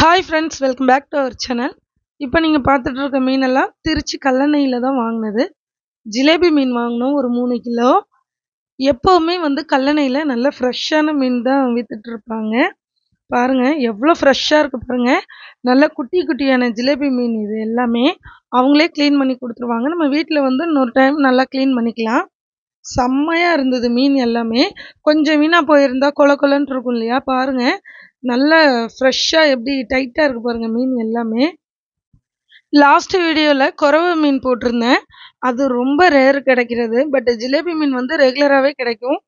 Hi friends welcome back to our channel இப்போ நீங்கள் பார்த்துட்டு இருக்க மீனெல்லாம் திருச்சி கல்லணையில் தான் வாங்கினது. ஜிலேபி மீன் வாங்கினோம் ஒரு மூணு கிலோ. எப்போவுமே வந்து கல்லணையில் நல்ல ஃப்ரெஷ்ஷான மீன் தான் விற்றுட்ருப்பாங்க இருப்பாங்க பாருங்கள் எவ்வளோ ஃப்ரெஷ்ஷாக இருக்குது பாருங்கள் நல்ல குட்டி குட்டியான ஜிலேபி மீன் இது எல்லாமே. அவங்களே க்ளீன் பண்ணி கொடுத்துருவாங்க. நம்ம வீட்டில் வந்து இன்னொரு டைம் நல்லா க்ளீன் பண்ணிக்கலாம். செம்மையாக இருந்தது மீன் எல்லாமே. கொஞ்சம் வீணாக போயிருந்தா கொல கொலன்ட்டு இருக்கும் இல்லையா? பாருங்கள் நல்ல ஃப்ரெஷ்ஷாக எப்படி டைட்டாக இருக்குது பாருங்கள் மீன் எல்லாமே. லாஸ்ட் வீடியோவில் குறவை மீன் போட்டிருந்தேன். அது ரொம்ப ரேர் கிடைக்கிறது. பட் ஜிலேபி மீன் வந்து ரெகுலராகவே கிடைக்கும்.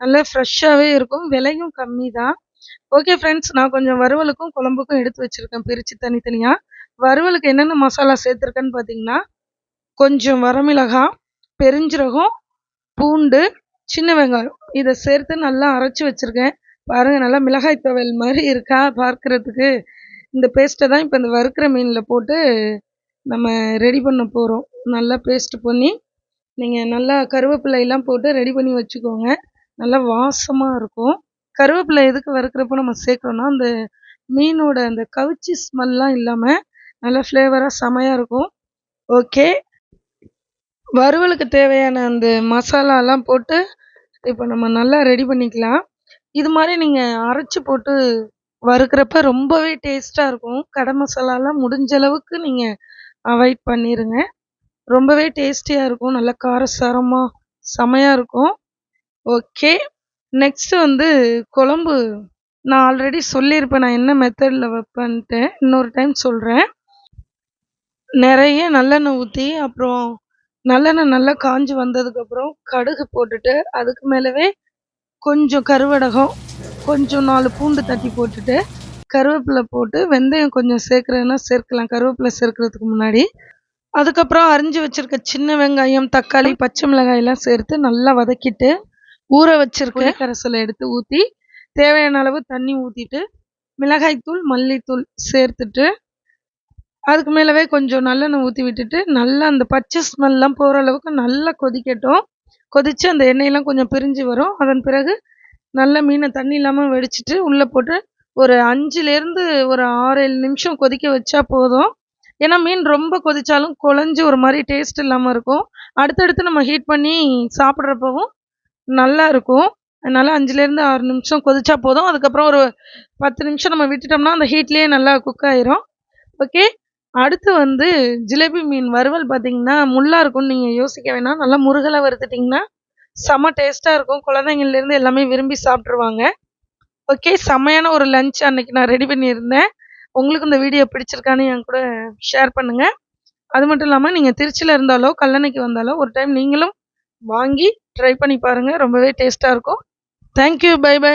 நல்லா ஃப்ரெஷ்ஷாகவே இருக்கும். விலையும் கம்மி தான் ஓகே ஃப்ரெண்ட்ஸ் நான் கொஞ்சம் வறுவலுக்கும் குழம்புக்கும் எடுத்து வச்சுருக்கேன். பிரித்து தனித்தனியாக வறுவலுக்கு என்னென்ன மசாலா சேர்த்துருக்கேன்னு பார்த்தீங்கன்னா கொஞ்சம் வரமிளகாய் பெருஞ்சீரகம் பூண்டு சின்ன வெங்காயம். இதை சேர்த்து நல்லா அரைச்சி வச்சுருக்கேன். பாருங்கள் நல்லா மிளகாய் துவையல் மாதிரி இருக்கா பார்க்குறதுக்கு. இந்த பேஸ்ட்டை தான் இப்போ இந்த வறுக்கிற மீனில் போட்டு நம்ம ரெடி பண்ண போகிறோம் நல்லா பேஸ்ட் பண்ணி நீங்கள் நல்லா கருவேப்பிலையெல்லாம் போட்டு ரெடி பண்ணி வச்சுக்கோங்க. நல்லா வாசமாக இருக்கும். கருவேப்பிலை எதுக்கு வறுக்கிறப்போ நம்ம சேர்க்குறோன்னா அந்த மீனோட அந்த கவுச்சி ஸ்மெல்லாம் இல்லாமல் நல்லா ஃப்ளேவராக செமையாக இருக்கும். ஓகே வறுவலுக்கு தேவையான அந்த மசாலாலாம் போட்டு இப்போ நம்ம நல்லா ரெடி பண்ணிக்கலாம். இது மாதிரி நீங்கள் அரைச்சி போட்டு வறுக்கிறப்ப ரொம்பவே டேஸ்ட்டாக இருக்கும். கடை மசாலாலாம் முடிஞ்ச அளவுக்கு நீங்கள் அவாய்ட் பண்ணிடுங்க ரொம்பவே டேஸ்டியாக இருக்கும். நல்லா காரசாரமாக செமையாக இருக்கும். ஓகே நெக்ஸ்ட்டு வந்து குழம்பு. நான் ஆல்ரெடி சொல்லியிருப்பேன். நான் என்ன மெத்தடில் வைப்பேன்ட்டு. இன்னொரு டைம் சொல்கிறேன் நிறைய நல்லெண்ணெய் ஊற்றி அப்புறம் நல்லெண்ணெய் நல்லா காஞ்சி வந்ததுக்கப்புறம் கடுகு போட்டுட்டு அதுக்கு மேலவே கொஞ்சம் கருவடகம் கொஞ்சம் நாலு பூண்டு தட்டி போட்டுட்டு கருவேப்பிலை போட்டு வெந்தயம் கொஞ்சம் சேர்க்குறேன்னா சேர்க்கலாம். கருவேப்பிலை சேர்க்கறதுக்கு முன்னாடி. அதுக்கப்புறம் அரிஞ்சு வச்சுருக்க சின்ன வெங்காயம் தக்காளி பச்சை மிளகாயெல்லாம் சேர்த்து நல்லா வதக்கிட்டு ஊற வச்சுருக்க கரைசலை எடுத்து ஊற்றி தேவையான அளவு தண்ணி ஊற்றிட்டு மிளகாய்த்தூள் மல்லித்தூள் சேர்த்துட்டு அதுக்கு மேலவே கொஞ்சம் நல்லெண்ணெய் ஊற்றி விட்டுட்டு நல்லா அந்த பச்சை ஸ்மெல்லாம் போகிற அளவுக்கு நல்லா கொதிக்கட்டும். கொதித்து அந்த எண்ணெயெல்லாம் கொஞ்சம் பிரிஞ்சு வரும். அதன் பிறகு நல்ல மீனை தண்ணி இல்லாமல் வெடிச்சிட்டு உள்ளே போட்டு ஒரு அஞ்சுலேருந்து ஒரு ஆறு ஏழு நிமிஷம் கொதிக்க வச்சா போதும். ஏன்னா மீன் ரொம்ப கொதித்தாலும் குழஞ்சி ஒரு மாதிரி டேஸ்ட் இல்லாமல் இருக்கும். அடுத்தடுத்து நம்ம ஹீட் பண்ணி சாப்பிட்றப்பவும் நல்லா இருக்கும். அதனால் அஞ்சுலேருந்து ஆறு நிமிஷம் கொதிச்சா போதும். அதுக்கப்புறம் ஒரு பத்து நிமிஷம் நம்ம விட்டுட்டோம்னா அந்த ஹீட்லேயே நல்லா குக் ஆயிரும். ஓகே அடுத்து வந்து ஜிலேபி மீன் வறுவல் பார்த்தீங்கன்னா முள்ளாக இருக்கும்னு நீங்கள் யோசிக்க வேணாம். நல்லா முருகலாக வறுத்துட்டிங்கன்னா செம்ம டேஸ்ட்டாக இருக்கும். குழந்தைங்கள்லேருந்து எல்லாமே விரும்பி சாப்பிட்ருவாங்க ஓகே செம்மையான ஒரு லஞ்ச் அன்னைக்கு நான் ரெடி பண்ணியிருந்தேன். உங்களுக்கு இந்த வீடியோ பிடிச்சிருக்கான்னு என் கூட ஷேர் பண்ணுங்கள் அது மட்டும் இல்லாமல் நீங்கள் திருச்சியில் இருந்தாலோ கல்லணைக்கு வந்தாலோ ஒரு டைம் நீங்களும் வாங்கி ட்ரை பண்ணி பாருங்கள் ரொம்பவே டேஸ்ட்டாக இருக்கும். Thank you bye by